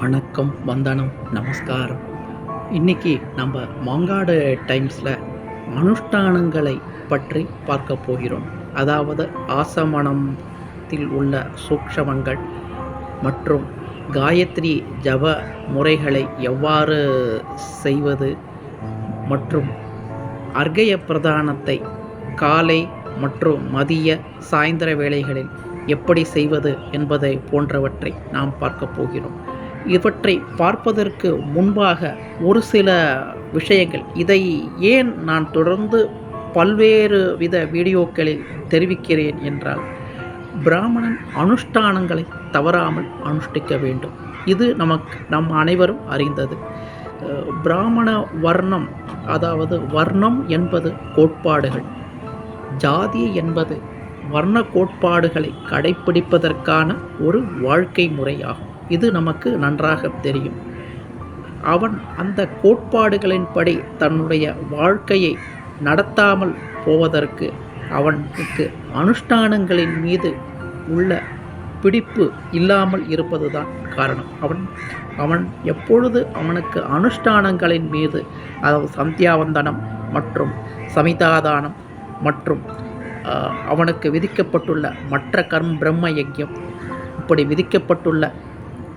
வணக்கம் வந்தனம் நமஸ்காரம். இன்னைக்கு நம்ம மாங்காடு டைம்ஸில் அனுஷ்டானங்களை பற்றி பார்க்க போகிறோம். அதாவது ஆசமணத்தில் உள்ள சூக்ஷமங்கள் மற்றும் காயத்ரி ஜப முறைகளை எவ்வாறு செய்வது மற்றும் அர்கய பிரதானத்தை காலை மற்றும் மதிய சாயந்தர வேளைகளில் எப்படி செய்வது என்பதை போன்றவற்றை நாம் பார்க்க போகிறோம். இவற்றை பார்ப்பதற்கு முன்பாக ஒரு சில விஷயங்கள். இதை ஏன் நான் தொடர்ந்து பல்வேறு வித வீடியோக்களில் தெரிவிக்கிறேன் என்றால் பிராமணன் அனுஷ்டானங்களை தவறாமல் அனுஷ்டிக்க வேண்டும். இது நமக்கு நம் அனைவரும் அறிந்தது. பிராமண வர்ணம் அதாவது வர்ணம் என்பது கோட்பாடுகள். ஜாதி என்பது வர்ண கோட்பாடுகளை கடைப்பிடிப்பதற்கான ஒரு வாழ்க்கை முறையாகும். இது நமக்கு நன்றாக தெரியும். அவன் அந்த கோட்பாடுகளின்படி தன்னுடைய வாழ்க்கையை நடத்தாமல் போவதற்கு அவனுக்கு அனுஷ்டானங்களின் மீது உள்ள பிடிப்பு இல்லாமல் இருப்பதுதான் காரணம். அவன் அவன் எப்பொழுது அவனுக்கு அனுஷ்டானங்களின் மீது அதாவது சந்தியாவந்தனம் மற்றும் சமிதாதானம் மற்றும் அவனுக்கு விதிக்கப்பட்டுள்ள மற்ற கர்ம பிரம்ம யஜ்யம் இப்படி விதிக்கப்பட்டுள்ள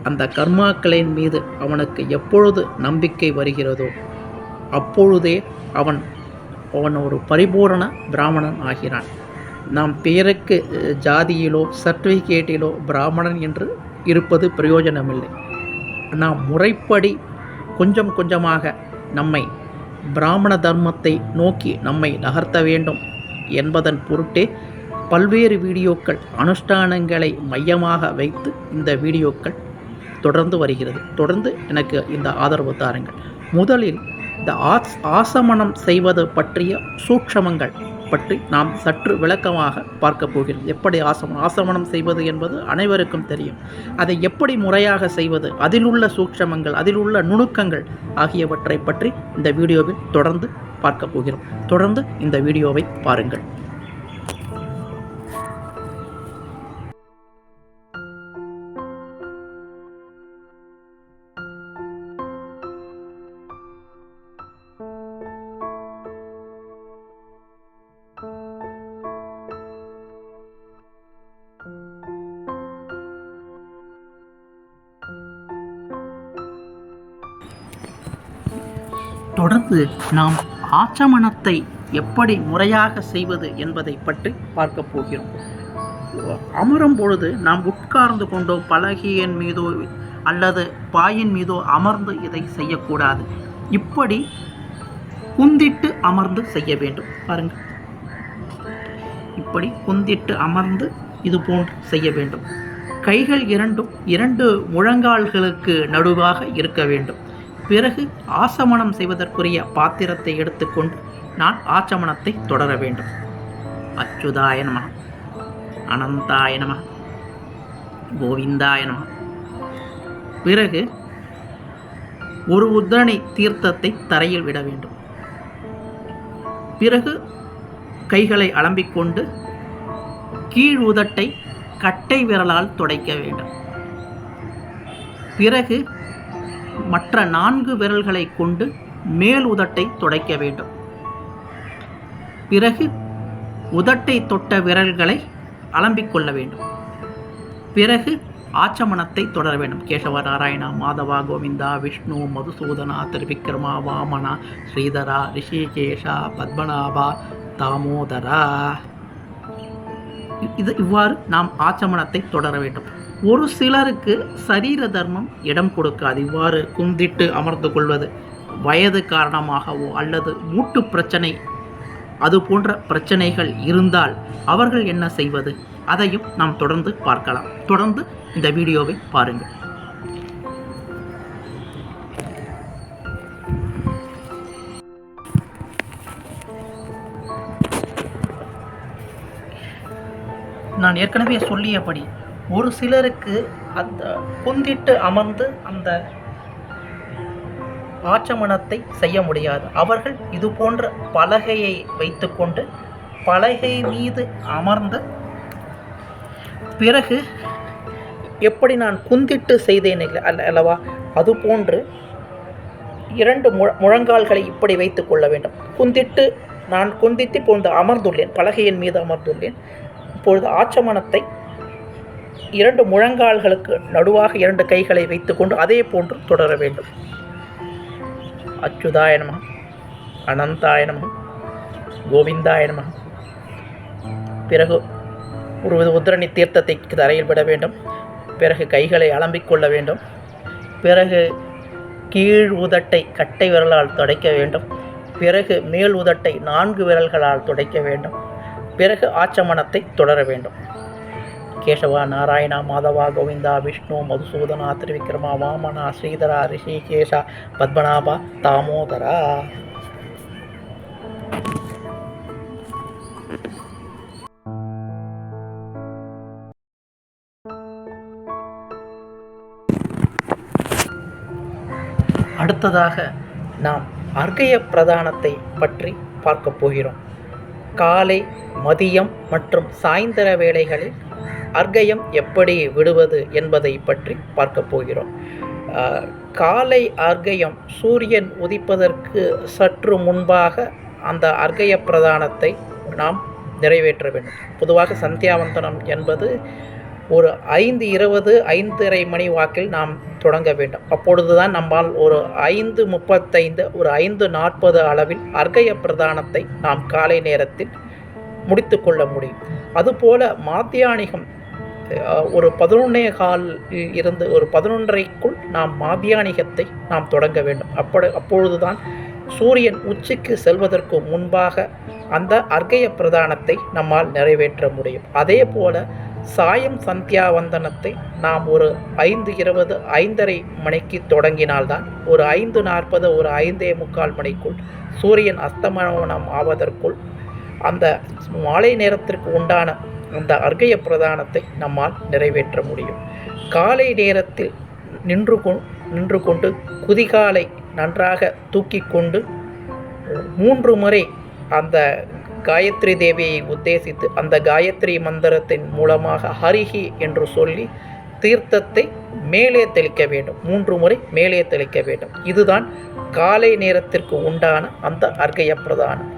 அந்த கர்மாக்களின் மீது அவனுக்கு எப்பொழுது நம்பிக்கை வருகிறதோ அப்பொழுதே அவன் அவன் ஒரு பரிபூரண பிராமணன் ஆகிறான். நாம் பெயருக்கு ஜாதியிலோ சர்டிஃபிகேட்டிலோ பிராமணன் என்று இருப்பது பிரயோஜனமில்லை. நாம் முறைப்படி கொஞ்சம் கொஞ்சமாக நம்மை பிராமண தர்மத்தை நோக்கி நம்மை நகர்த்த வேண்டும் என்பதன் பொருட்டே பல்வேறு வீடியோக்கள் அனுஷ்டானங்களை மையமாக வைத்து இந்த வீடியோக்கள் தொடர்ந்து வருகிறது. தொடர்ந்து எனக்கு இந்த ஆதரவு தாருங்கள். முதலில் இந்த ஆஸ் ஆசமனம் செய்வது பற்றிய சூட்சமங்கள். பற்றி நாம் சற்று விளக்கமாக பார்க்க போகிறோம். எப்படி ஆசமனம் ஆசமனம் செய்வது என்பது அனைவருக்கும் தெரியும். அதை எப்படி முறையாக செய்வது அதிலுள்ள சூக்ஷமங்கள் சூட்சமங்கள் நுணுக்கங்கள் ஆகியவற்றை பற்றி இந்த வீடியோவில் தொடர்ந்து பார்க்க போகிறோம். தொடர்ந்து இந்த வீடியோவை பாருங்கள். தொடர்ந்து நாம் ஆச்சமனத்தை எப்படி முறையாக செய்வது என்பதை பற்றி பார்க்க போகிறோம். அமரும் பொழுது நாம் உட்கார்ந்து கொண்டோ பலகையின் மீதோ அல்லது பாயின் மீதோ அமர்ந்து இதை செய்யக்கூடாது. இப்படி குந்திட்டு அமர்ந்து செய்ய வேண்டும். பாருங்கள் இப்படி குந்திட்டு அமர்ந்து இது போன்று செய்ய வேண்டும். கைகள் இரண்டும் இரண்டு முழங்கால்களுக்கு நடுவாக இருக்க வேண்டும். பிறகு ஆசமனம் செய்வதற்குரிய பாத்திரத்தை எடுத்துக்கொண்டு நான் ஆச்சமனத்தை தொடர வேண்டும். அச்சுதாய நம. அனந்தாய நம. கோவிந்தாய நம. பிறகு ஒரு உத்தரணை தீர்த்தத்தை தரையில் விட வேண்டும். பிறகு கைகளை அலம்பிக்கொண்டு கீழ் உதட்டை கட்டை விரலால் துடைக்க வேண்டும். பிறகு மற்ற நான்கு விரல்களை கொண்டு மேல் உதட்டை துடைக்க வேண்டும். பிறகு உதட்டை தொட்ட விரல்களை அலம்பிக் கொள்ள வேண்டும். பிறகு ஆச்சமனத்தை தொடர வேண்டும். கேசவ நாராயணா மாதவா கோவிந்தா விஷ்ணு மதுசூதனா திருவிக்ரமா வாமனா ஸ்ரீதரா ரிஷிகேஷா பத்மநாபா தாமோதரா. இது இவ்வாறு நாம் ஆச்சமனத்தை தொடர வேண்டும். ஒரு சிலருக்கு சரீர தர்மம் இடம் கொடுக்காது. இவ்வாறு குந்திட்டு அமர்ந்து கொள்வது வயது காரணமாகவோ அல்லது மூட்டு பிரச்சனை அது போன்ற பிரச்சனைகள் இருந்தால் அவர்கள் என்ன செய்வது? அதையும் நாம் தொடர்ந்து பார்க்கலாம். தொடர்ந்து இந்த வீடியோவை பாருங்கள். நான் ஏற்கனவே சொல்லியபடி ஒரு சிலருக்கு அந்த குந்திட்டு அமர்ந்து அந்த ஆச்சமனத்தை செய்ய முடியாது. அவர்கள் இது போன்ற பலகையை வைத்துக்கொண்டு பலகை மீது அமர்ந்து பிறகு எப்படி நான் குந்திட்டு செய்தேன் இல்லை அல்ல அல்லவா? அதுபோன்று இரண்டு முழ முழங்கால்களை இப்படி வைத்து கொள்ள வேண்டும். குந்திட்டு நான் குந்தித்து இப்பொழுது அமர்ந்துள்ளேன் பலகையின் மீது அமர்ந்துள்ளேன். இப்பொழுது ஆச்சமனத்தை இரண்டு முழங்கால்களுக்கு நடுவாக இரண்டு கைகளை வைத்துக்கொண்டு அதே போன்று தொடர வேண்டும். அச்சுதாயனமா நம அனந்தாய பிறகு ஒரு உத்திரணி தீர்த்தத்தை தரையில் விட வேண்டும். பிறகு கைகளை அலம்பிக் கொள்ள வேண்டும். பிறகு கீழ் உதட்டை கட்டை விரலால் துடைக்க வேண்டும். பிறகு மேல் உதட்டை நான்கு விரல்களால் துடைக்க வேண்டும். பிறகு ஆச்சமனத்தை தொடர வேண்டும். கேசவா நாராயணா மாதவா கோவிந்தா விஷ்ணு மதுசூதனா திருவிக்ரமா வாமனா ஸ்ரீதரா ரிஷிகேஷா பத்மநாபா தாமோதரா. அடுத்ததாக நாம் அர்க்கய பிரதானத்தை பற்றி பார்க்கப் போகிறோம். காலை மதியம் மற்றும் சாயந்தர வேளைகளில் அர்க்கயம் எப்படி விடுவது என்பதை பற்றி பார்க்க போகிறோம். காலை அர்க்கயம் சூரியன் உதிப்பதற்கு சற்று முன்பாக அந்த அர்க்கய பிரதானத்தை நாம் நிறைவேற்ற வேண்டும். பொதுவாக சந்தியாவந்தனம் என்பது ஒரு ஐந்து இருபது ஐந்தரை மணி வாக்கில் நாம் தொடங்க வேண்டும். அப்பொழுதுதான் நம்மால் ஒரு ஐந்து முப்பத்தைந்து ஒரு ஐந்து நாற்பது அளவில் அர்க்கய பிரதானத்தை நாம் காலை நேரத்தில் முடித்து கொள்ள முடியும். அதுபோல மாத்தியானிகம் ஒரு பதினொன்னே கால் இருந்து ஒரு பதினொன்றரைக்குள் நாம் மாத்தியானிகத்தை நாம் தொடங்க வேண்டும். அப்படி அப்பொழுதுதான் சூரியன் உச்சிக்கு செல்வதற்கு முன்பாக அந்த அர்க்கய பிரதானத்தை நம்மால் நிறைவேற்ற முடியும். அதே போல சாயம் சந்தியாவந்தனத்தை நாம் ஒரு ஐந்து இருபது ஐந்தரை மணிக்கு தொடங்கினால்தான் ஒரு ஐந்து நாற்பது ஒரு ஐந்தே முக்கால் மணிக்குள் சூரியன் அஸ்தமனம் ஆவதற்குள் அந்த மாலை நேரத்திற்கு உண்டான அந்த அர்க்கய பிரதானத்தை நம்மால் நிறைவேற்ற முடியும். காலை நேரத்தில் நின்று கொ நின்று கொண்டு குதிகாலை நன்றாக தூக்கி கொண்டு மூன்று முறை அந்த காயத்ரி தேவியை உத்தேசித்து அந்த காயத்ரி மந்திரத்தின் மூலமாக ஹரிஹி என்று சொல்லி தீர்த்தத்தை மேலே தெளிக்க வேண்டும். மூன்று முறை மேலே தெளிக்க வேண்டும். இதுதான் காலை நேரத்திற்கு உண்டான அந்த அர்க்கய பிரதானம்.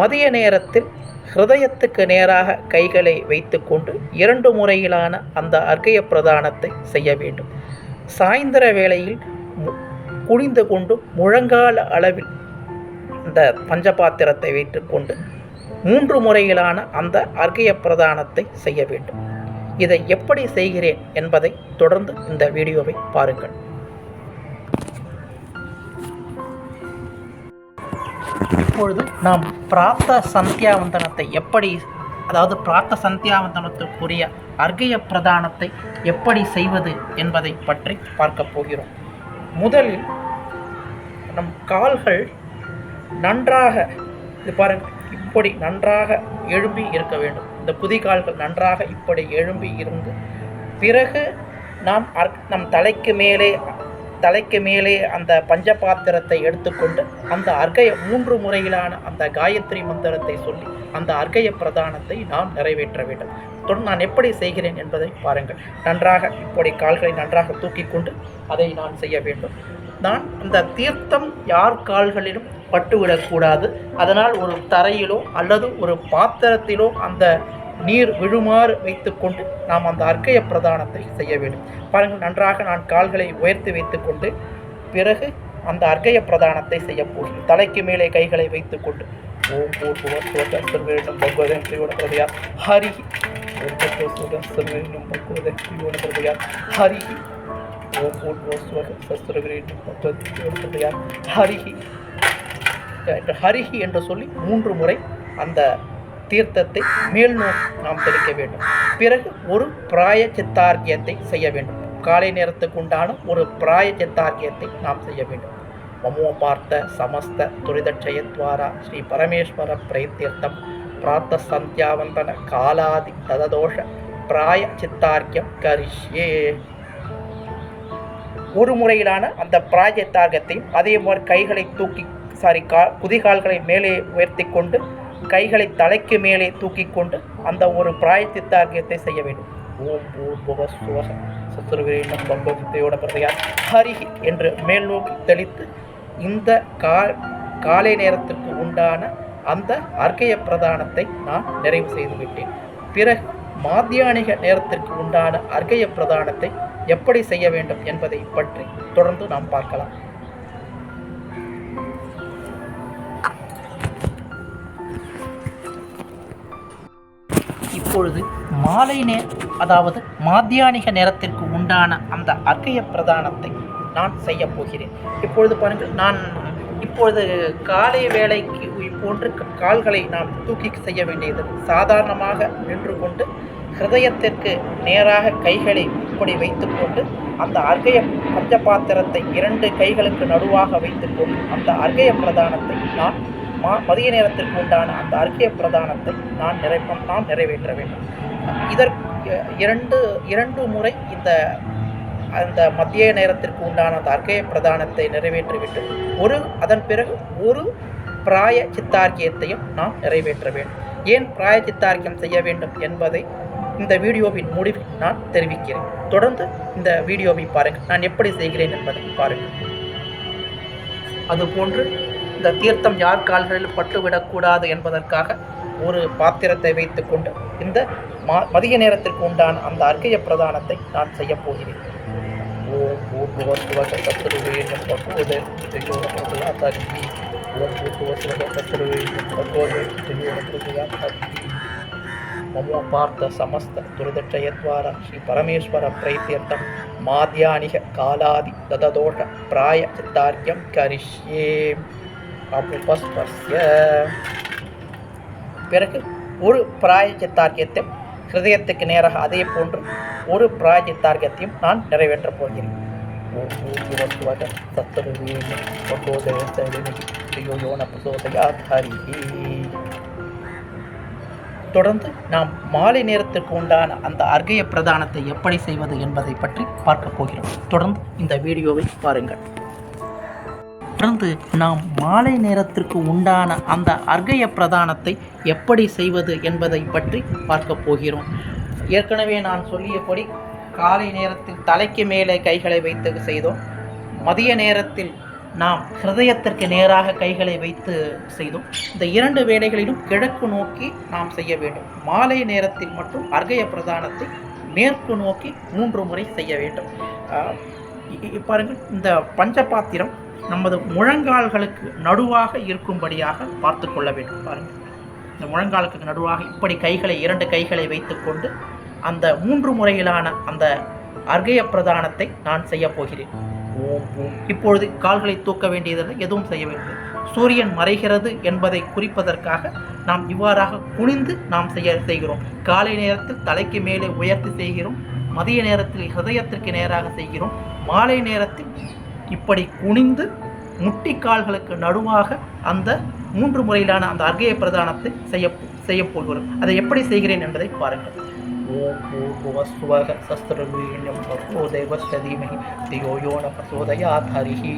மதிய நேரத்தில் ஹிருதயத்துக்கு நேராக கைகளை வைத்துக்கொண்டு இரண்டு முறையிலான அந்த அர்க்கய பிரதானத்தை செய்ய வேண்டும். சாயந்தர வேளையில் குனிந்து கொண்டு முழங்கால அளவில் அந்த பஞ்சபாத்திரத்தை வைத்துக்கொண்டு மூன்று முறையிலான அந்த அர்க்கய பிரதானத்தை செய்ய வேண்டும். இதை எப்படி செய்கிறேன் என்பதை தொடர்ந்து இந்த வீடியோவை பாருங்கள். இப்பொழுது நாம் பிராத்த சந்தியாவந்தனத்தை எப்படி அதாவது பிராத்த சந்தியாவந்தனத்துக்குரிய அர்கய பிரதானத்தை எப்படி செய்வது என்பதை பற்றி பார்க்க போகிறோம். முதலில் நம் கால்கள் நன்றாக இது பாருங்கள் இப்படி நன்றாக எழும்பி இருக்க வேண்டும். இந்த குதிகால்கள் நன்றாக இப்படி எழும்பி இருந்து பிறகு நாம் அர் நம் தலைக்கு மேலே தலைக்கு மேலே அந்த பஞ்சபாத்திரத்தை எடுத்துக்கொண்டு அந்த அர்க்கய மூன்று முறையிலான அந்த காயத்ரி மந்திரத்தை சொல்லி அந்த அர்க்கய பிரதானத்தை நாம் நிறைவேற்ற வேண்டும். தொடர்ந்து நான் எப்படி செய்கிறேன் என்பதை பாருங்கள். நன்றாக இப்படி கால்களை நன்றாக தூக்கி கொண்டு அதை நான் செய்ய வேண்டும். நான் அந்த தீர்த்தம் யார் கால்களிலும் பட்டுவிடக்கூடாது. அதனால் ஒரு தரையிலோ அல்லது ஒரு பாத்திரத்திலோ அந்த நீர் விழுமாறு வைத்துக்கொண்டு நாம் அந்த அர்க்கய பிரதானத்தை செய்ய வேண்டும். பாருங்கள் நன்றாக நான் கால்களை உயர்த்தி வைத்துக்கொண்டு பிறகு அந்த அர்க்கய பிரதானத்தை செய்ய போகிறேன். தலைக்கு மேலே கைகளை வைத்துக்கொண்டு ஓம் பூர்வ சர்வேண்டம் பகவதன் ஸ்ரீவனபிரதையா ஹரி ஓம் பூர்வ சர்வேண்டம் பகவதன் ஹரி ஓம் பூர்வ சஸ்திரகிரீண்டம் பகவதன் ஹரிஹி ஹரிஹி என்று சொல்லி மூன்று முறை அந்த தீர்த்தத்தை மேல் நோக்கி நாம் தெளிக்க வேண்டும். பிறகு ஒரு பிராய சித்தார்க்கியத்தை செய்ய வேண்டும். காலை நேரத்துக்கு உண்டான ஒரு பிராய சித்தார்க்கியத்தை நாம் செய்ய வேண்டும். மமோ பார்த்த சமஸ்த துரிதட்சயத்வாரா ஸ்ரீ பரமேஸ்வர பிரயத்தீர்த்தம் பிராத்த சந்தியாவந்தன காலாதி தததோஷ பிராய சித்தார்க்கியம் கரிஷ்யே. ஒரு முறையிலான அந்த பிராயத்தார்க்கத்தையும் அதே மாதிரி கைகளை தூக்கி சாரி கா குதிகால்களை மேலே உயர்த்தி கொண்டு கைகளை தலைக்கு மேலே தூக்கி கொண்டு அந்த ஒரு பிராயச்சித்தார்க்கியத்தை செய்ய வேண்டும். ஓம் பூர்வ சுவக சத்துருவீனம் பம்பவித்தையோட பிரதையார் ஹரிஹி என்று மேல் நோக்கி தெளித்து இந்த கா காலை நேரத்திற்கு உண்டான அந்த அர்க்கய பிரதானத்தை நான் நிறைவு செய்து விட்டேன். பிறகு மாத்தியானிக நேரத்திற்கு உண்டான அர்க்கய பிரதானத்தை எப்படி செய்ய வேண்டும் என்பதை பற்றி தொடர்ந்து நாம் பார்க்கலாம். இப்பொழுது மாலை நேர் அதாவது மாத்தியானிக நேரத்திற்கு உண்டான அந்த அக்கைய பிரதானத்தை நான் செய்ய போகிறேன். இப்பொழுது பாருங்கள் நான் இப்பொழுது காலை வேலைக்கு போன்று கால்களை நாம் தூக்கி செய்ய வேண்டியது சாதாரணமாக நின்று கொண்டு ஹிருதயத்திற்கு நேராக கைகளை இப்படி வைத்துக்கொண்டு அந்த அர்கய பஞ்ச பாத்திரத்தை இரண்டு கைகளுக்கு நடுவாக வைத்துக்கொண்டு அந்த அர்கய பிரதானத்தை நான் மா மதிய நேரத்திற்கு உண்டான அந்த அர்க்கிய பிரதானத்தை நான் நிறை நான் நிறைவேற்ற வேண்டும். இதற்கு இரண்டு இரண்டு முறை இந்த அந்த மத்திய நேரத்திற்கு உண்டான அந்த அர்க்கய பிரதானத்தை நிறைவேற்றிவிட்டு ஒரு அதன் பிறகு ஒரு பிராய சித்தார்க்கியத்தையும் நாம் நிறைவேற்ற வேண்டும். ஏன் பிராய சித்தார்க்கியம் செய்ய வேண்டும் என்பதை இந்த வீடியோவின் முடிவில் நான் தெரிவிக்கிறேன். தொடர்ந்து இந்த வீடியோவை பாருங்கள். நான் எப்படி செய்கிறேன் என்பதை பாருங்கள். அதுபோன்று இந்த தீர்த்தம் யார் கால்களில் பட்டுவிடக்கூடாது என்பதற்காக ஒரு பாத்திரத்தை வைத்துக்கொண்டு இந்த மா மதிய நேரத்திற்கு உண்டான அந்த அர்க்கய பிரதானத்தை நான் செய்ய போகிறேன் ஓம் பூர்வ சிவக சத்துருவேணும் பகவத ஓம் பூர்வ சிவக சத்துருவேணும் பகவத மமோ பார்த்த சமஸ்த துரிதட்சயத்வார ஸ்ரீ பரமேஸ்வர பிரைத்தியர்த்தம் மாத்யானிக காலாதி தததோஷ பிராய சித்தார்க்கியம் கரிஷ்யே அபுபஸ்பஸ்ய பிறகு ஒரு பிராயஜித்தார்க்கியத்தை ஹிருதயத்துக்கு நேராக அதே போன்று ஒரு பிராயஜித்தார்க்கியத்தையும் நான் நிறைவேற்றப் போகிறேன். தொடர்ந்து நாம் மாலை நேரத்திற்கு உண்டான அந்த அர்கய பிரதானத்தை எப்படி செய்வது என்பதை பற்றி பார்க்கப் போகிறோம். தொடர்ந்து இந்த வீடியோவை பாருங்கள். தொடர்ந்து நாம் மாலை நேரத்திற்கு உண்டான அந்த அர்க்கய பிரதானத்தை எப்படி செய்வது என்பதை பற்றி பார்க்க போகிறோம். ஏற்கனவே நான் சொல்லியபடி காலை நேரத்தில் தலைக்கு மேலே கைகளை வைத்து செய்தோம். மதிய நேரத்தில் நாம் ஹிருதயத்திற்கு நேராக கைகளை வைத்து செய்தோம். இந்த இரண்டு வேலைகளிலும் கிழக்கு நோக்கி நாம் செய்ய வேண்டும். மாலை நேரத்தில் மட்டும் அர்கய பிரதானத்தை மேற்கு நோக்கி மூன்று முறை செய்ய வேண்டும். பாருங்கள் இந்த பஞ்சபாத்திரம் நமது முழங்கால்களுக்கு நடுவாக இருக்கும்படியாக பார்த்து கொள்ள வேண்டும். பாருங்கள் இந்த முழங்காலுக்கு நடுவாக இப்படி கைகளை இரண்டு கைகளை வைத்துக்கொண்டு அந்த மூன்று முறையிலான அந்த அர்கய பிரதானத்தை நான் செய்ய போகிறேன். ஓம் ஓம். இப்பொழுது கால்களை தூக்க வேண்டியதில்லை எதுவும் செய்ய வேண்டியது சூரியன் மறைகிறது என்பதை குறிப்பதற்காக நாம் இவ்வாறாக குனிந்து நாம் செய்ய செய்கிறோம். காலை நேரத்தில் தலைக்கு மேலே உயர்த்தி செய்கிறோம். மதிய நேரத்தில் ஹிருதயத்திற்கு நேராக செய்கிறோம். மாலை நேரத்தில் இப்படி குனிந்து முட்டிக்கால்களுக்கு நடுவாக அந்த மூன்று முறையிலான அந்த அர்க்கய பிரதானத்தை செய்ய செய்ய போகிறோம் அதை எப்படி செய்கிறேன் என்பதை பாருங்கள். ஓம் பூர்வஸ்வக சஸ்திரவீண்யம் பகவோ தேவஸ்ய தீமஹி தியோ யோ ந பிரசோதயாத் ஹரிஹி.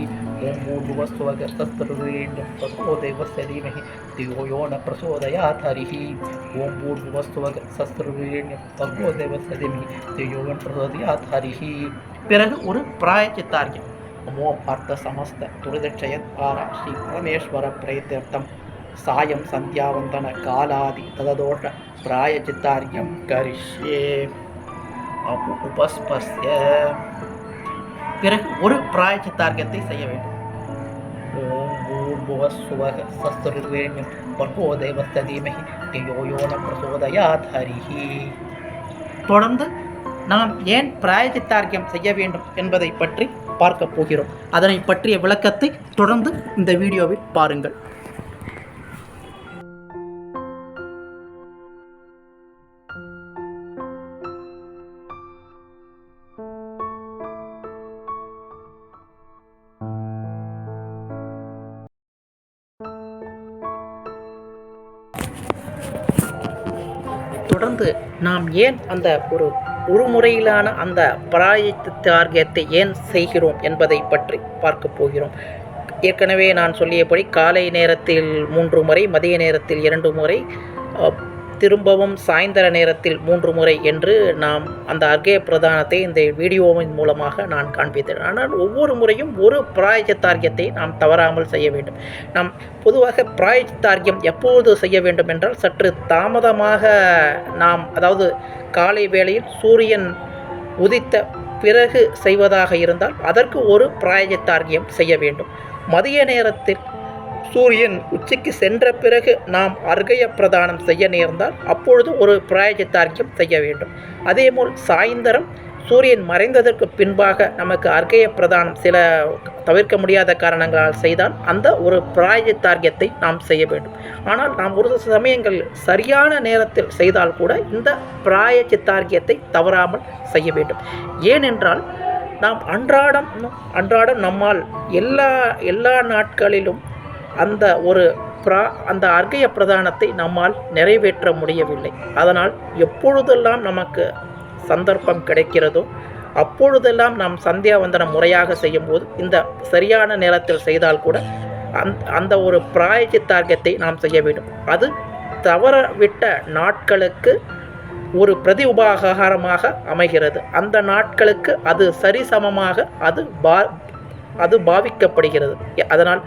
ஓம் பூர்வஸ்வக சஸ்திரவீண்யம் பகவோ தேவஸ்ய தீமஹி தியோ யோ ந பிரசோதயாத் ஹரிஹி. ஓம் பூர்வஸ்வக சஸ்திரவீண்யம் பகவோ தேவஸ்ய தீமஹி தியோ யோ ந பிரசோதயாத் ஹரிஹி. பிறகு ஒரு பிராயச்சித்தார்யம் நமோ பார்த்த சமஸ்த துரிதட்சயத்வாரா ஸ்ரீ பரமேஸ்வர பிரேத்தியர்த்தம் சாயம் சந்தியாவந்தன காலாதி தததோஷ பிராயச்சித்தாரியம் கரிஷ்யே. அபு உபஸ்பஸ்ய. பிறகு ஒரு பிராயச்சித்தார்க்கத்தை செய்ய வேண்டும். ஓம் பூர்புவஸ்வக சஸ்திருவேண்யம் பர்கோ தேவஸ்த தியோ யோன பிரசோதயாத் ஹரிஹி. தொடர்ந்து நாம் ஏன் பிராயச்சித்தார்க்கியம் செய்ய வேண்டும் என்பதை பற்றி பார்க்க போகிறோம். அதனை பற்றிய விளக்கத்தை தொடர்ந்து இந்த வீடியோவில் பாருங்கள். தொடர்ந்து நாம் ஏன் அந்த ஒரு ஒரு முறையிலான அந்த பிராயச்சித்தார்க்கியத்தை ஏன் செய்கிறோம் என்பதை பற்றி பார்க்க போகிறோம். ஏற்கனவே நான் சொல்லியபடி காலை நேரத்தில் மூன்று முறை மதிய நேரத்தில் இரண்டு முறை திரும்பவும் சாயந்தர நேரத்தில் மூன்று முறை என்று நாம் அந்த அர்க்கய பிரதானத்தை இந்த வீடியோவின் மூலமாக நான் காண்பித்தேன். ஆனால் ஒவ்வொரு முறையும் ஒரு பிராயச்சித்தார்க்கியத்தை நாம் தவறாமல் செய்ய வேண்டும். நாம் பொதுவாக பிராயச்சித்தார்க்கியம் எப்போது செய்ய வேண்டும் என்றால் சற்று தாமதமாக நாம் அதாவது காலை வேளையில் சூரியன் உதித்த பிறகு செய்வதாக இருந்தால் அதற்கு ஒரு பிராயச்சித்தார்க்கியம் செய்ய வேண்டும். மதிய நேரத்தில் சூரியன் உச்சிக்கு சென்ற பிறகு நாம் அர்கய பிரதானம் செய்ய நேர்ந்தால் அப்பொழுது ஒரு பிராயஜித்தார்க்கியம் செய்ய வேண்டும். அதேபோல் சாயந்தரம் சூரியன் மறைந்ததற்கு பின்பாக நமக்கு அர்கய பிரதானம் சில தவிர்க்க முடியாத காரணங்களால் செய்தால் அந்த ஒரு பிராயச்சித்தார்க்கியத்தை நாம் செய்ய வேண்டும். ஆனால் நாம் ஒரு சமயங்கள் சரியான நேரத்தில் செய்தால் கூட இந்த பிராயச்சித்தார்க்கியத்தை தவறாமல் செய்ய வேண்டும். ஏனென்றால் நாம் அன்றாடம் அன்றாடம் நம்மால் எல்லா எல்லா நாட்களிலும் அந்த ஒரு பிரா அந்த அர்க்கய பிரதானத்தை நம்மால் நிறைவேற்ற முடியவில்லை. அதனால் எப்பொழுதெல்லாம் நமக்கு சந்தர்ப்பம் கிடைக்கிறதோ அப்பொழுதெல்லாம் நாம் சந்தியாவந்தனம் முறையாக செய்யும்போது இந்த சரியான நேரத்தில் செய்தால் கூட அந் அந்த ஒரு பிராயச்சித்தார்க்கத்தை நாம் செய்ய வேண்டும். அது தவறவிட்ட நாட்களுக்கு ஒரு பிரதி உபாகாரமாக அமைகிறது. அந்த நாட்களுக்கு அது சரிசமமாக அது பா அது பாவிக்கப்படுகிறது. அதனால்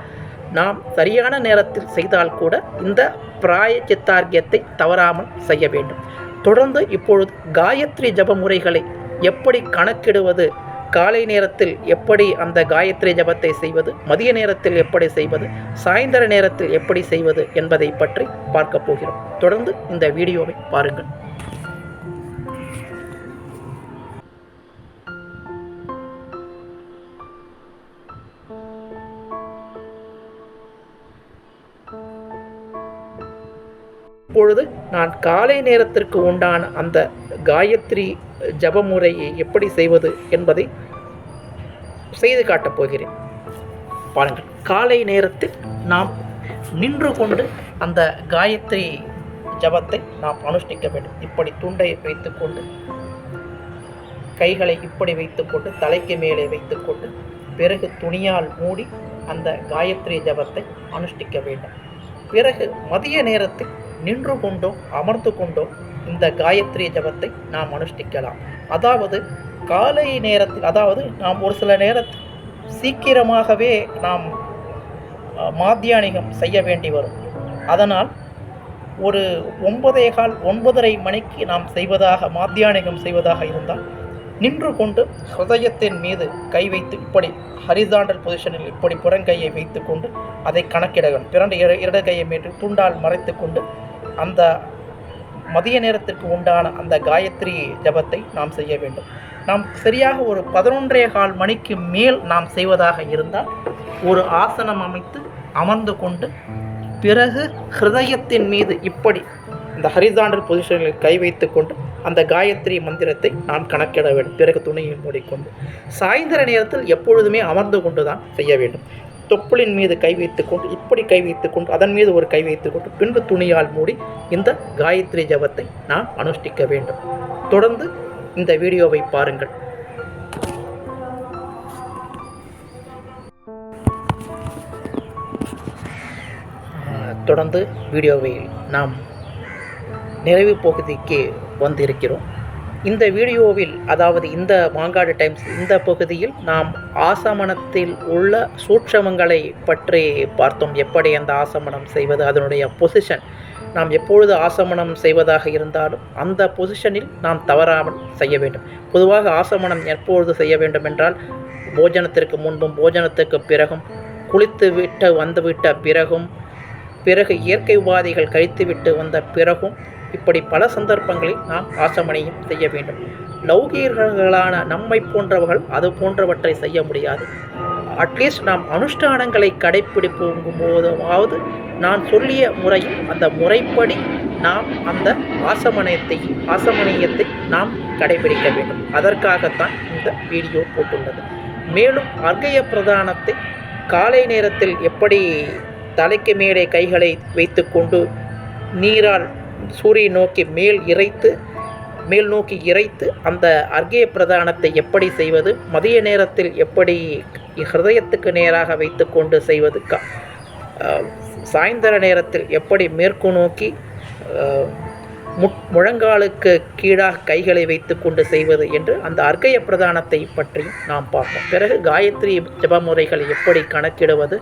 நாம் சரியான நேரத்தில் செய்தால் கூட இந்த பிராய சித்தார்கியத்தை தவறாமல் செய்ய வேண்டும். தொடர்ந்து இப்பொழுது காயத்ரி ஜப முறைகளை எப்படி கணக்கிடுவது? காலை நேரத்தில் எப்படி அந்த காயத்ரி ஜபத்தை செய்வது? மதிய நேரத்தில் எப்படி செய்வது? சாயந்தர நேரத்தில் எப்படி செய்வது என்பதை பற்றி பார்க்க போகிறோம். தொடர்ந்து இந்த வீடியோவை பாருங்கள். இப்பொழுது நான் காலை நேரத்திற்கு உண்டான அந்த காயத்ரி ஜபமுறையை எப்படி செய்வது என்பதை செய்து காட்டப் போகிறேன். பாருங்கள் காலை நேரத்தில் நாம் நின்று கொண்டு அந்த காயத்ரி ஜபத்தை நாம் அனுஷ்டிக்க வேண்டும். இப்படி துண்டை வைத்துக்கொண்டு கைகளை இப்படி வைத்துக்கொண்டு தலைக்கு மேலே வைத்துக்கொண்டு பிறகு துணியால் மூடி அந்த காயத்ரி ஜபத்தை அனுஷ்டிக்க வேண்டும். பிறகு மதிய நேரத்தில் நின்று கொண்டோ அமர்ந்து கொண்டோ இந்த காயத்ரி ஜபத்தை நாம் அனுஷ்டிக்கலாம். அதாவது காலை நேரத்தில் அதாவது நாம் ஒரு சில நேரத்தில் சீக்கிரமாகவே நாம் மாத்தியானிகம் செய்ய வேண்டி வரும். அதனால் ஒரு ஒன்பதே கால் ஒன்பதரை மணிக்கு நாம் செய்வதாக மாத்தியானிகம் செய்வதாக இருந்தால் நின்று கொண்டு ஹிருதயத்தின் மீது கை வைத்து இப்படி ஹரிசாண்டல் பொசிஷனில் இப்படி புறங்கையை வைத்துக்கொண்டு அதை கணக்கிட வேண்டும் இரண்டு இர இடது கையை மீட்டு துண்டால் மறைத்து கொண்டு அந்த மதிய நேரத்திற்கு உண்டான அந்த காயத்ரி ஜபத்தை நாம் செய்ய வேண்டும். நாம் சரியாக ஒரு பதினொன்றே கால் மணிக்கு மேல் நாம் செய்வதாக இருந்தால் ஒரு ஆசனம் அமைத்து அமர்ந்து கொண்டு பிறகு ஹிருதயத்தின் மீது இப்படி இந்த ஹரிசாண்டல் பொசிஷனில் கை வைத்து கொண்டு அந்த காயத்ரி மந்திரத்தை நாம் கணக்கிட வேண்டும். பிறகு துணியை மூடிக்கொண்டு சாயந்தர நேரத்தில் எப்பொழுதுமே அமர்ந்து கொண்டு தான் செய்ய வேண்டும். தொப்புளின் மீது கை வைத்துக்கொண்டு இப்படி கை வைத்துக்கொண்டு அதன் மீது ஒரு கை வைத்துக்கொண்டு பின்பு துணியால் மூடி இந்த காயத்ரி ஜபத்தை நாம் அனுஷ்டிக்க வேண்டும். தொடர்ந்து இந்த வீடியோவை பாருங்கள். தொடர்ந்து வீடியோவை நாம் நிறைவு பகுதிக்கு வந்திருக்கிறோம். இந்த வீடியோவில் அதாவது இந்த மாங்காடு டைம்ஸ் இந்த பகுதியில் நாம் ஆசமனத்தில் உள்ள சூட்சமங்களை பற்றி பார்த்தோம். எப்படி அந்த ஆசமனம் செய்வது அதனுடைய பொசிஷன் நாம் எப்பொழுது ஆசமனம் செய்வதாக இருந்தாலும் அந்த பொசிஷனில் நாம் தவறாமல் செய்ய வேண்டும். பொதுவாக ஆசமனம் எப்பொழுது செய்ய வேண்டும் என்றால் போஜனத்திற்கு முன்பும் போஜனத்துக்கு பிறகும் குளித்து விட்டு வந்துவிட்ட பிறகும் பிறகு இயற்கை உபாதைகள் கழித்துவிட்டு வந்த பிறகும் இப்படி பல சந்தர்ப்பங்களில் நாம் ஆசமணியும் செய்ய வேண்டும். லௌகீர்களான நம்மை போன்றவர்கள் அது போன்றவற்றை செய்ய முடியாது. அட்லீஸ்ட் நாம் அனுஷ்டானங்களை கடைப்பிடிக்கும் போதாவது நான் சொல்லிய முறையில் அந்த முறைப்படி நாம் அந்த ஆசமனத்தை ஆசமணியத்தை நாம் கடைபிடிக்க வேண்டும். அதற்காகத்தான் இந்த வீடியோ போட்டுள்ளது. மேலும் அர்க்கய பிரதானத்தை காலை நேரத்தில் எப்படி தலைக்கு மேலே கைகளை வைத்துக்கொண்டு நீரால் சூரியை நோக்கி மேல் இறைத்து மேல் நோக்கி இறைத்து அந்த அர்க்கிய பிரதானத்தை எப்படி செய்வது மதிய நேரத்தில் எப்படி ஹிருதயத்துக்கு நேராக வைத்துக்கொண்டு செய்வது க சாயந்தர நேரத்தில் எப்படி மேற்கு நோக்கி முட் முழங்காலுக்கு கீழாக கைகளை வைத்து கொண்டு செய்வது என்று அந்த அர்க்கய பிரதானத்தை பற்றி நாம் பார்ப்போம். பிறகு காயத்ரி ஜபமுறைகளை எப்படி கணக்கிடுவது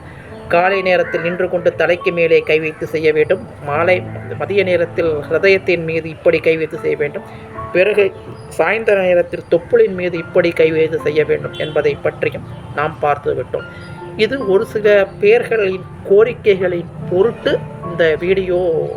காலை நேரத்தில் நின்று கொண்டு தலைக்கு மேலே கை வைத்து செய்ய வேண்டும். மாலை மதிய நேரத்தில் ஹிரதயத்தின் மீது இப்படி கை வைத்து செய்ய வேண்டும். பிறகு சாயந்தர நேரத்தில் தொப்புளின் மீது இப்படி கை வைத்து செய்ய வேண்டும் என்பதை பற்றியும் நாம் பார்த்து விட்டோம். இது ஒரு சில பேர்களின் கோரிக்கைகளின் பொருட்டு இந்த வீடியோ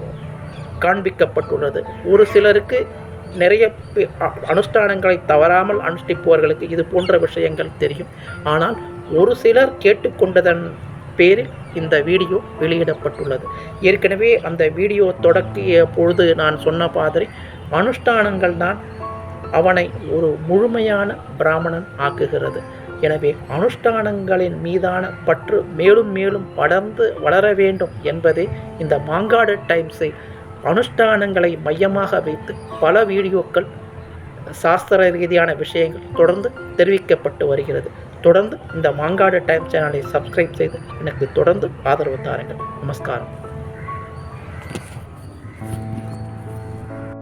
காண்பிக்கப்பட்டுள்ளது. ஒரு சிலருக்கு நிறைய பே- அனுஷ்டானங்களை தவறாமல் அனுஷ்டிப்பவர்களுக்கு இது போன்ற விஷயங்கள் தெரியும். ஆனால் ஒரு சிலர் கேட்டுக்கொண்டதன் பேரில் இந்த வீடியோ வெளியிடப்பட்டுள்ளது. ஏற்கனவே அந்த வீடியோ தொடக்கிய பொழுது நான் சொன்ன மாதிரி அனுஷ்டானங்கள் தான் அவனை ஒரு முழுமையான பிராமணன் ஆக்குகிறது. எனவே அனுஷ்டானங்களின் மீதான பற்று மேலும் மேலும் படர்ந்து வளர வேண்டும் என்பதே இந்த மாங்காடு டைம்ஸை அனுஷ்டானங்களை மையமாக வைத்து பல வீடியோக்கள் சாஸ்திர ரீதியான விஷயங்கள் தொடர்ந்து தெரிவிக்கப்பட்டு வருகிறது. தொடர்ந்து இந்த மாங்காடு டைம் சேனலை சப்ஸ்கிரைப் செய்து எனக்கு தொடர்ந்து ஆதரவு தாருங்கள். நமஸ்காரம்.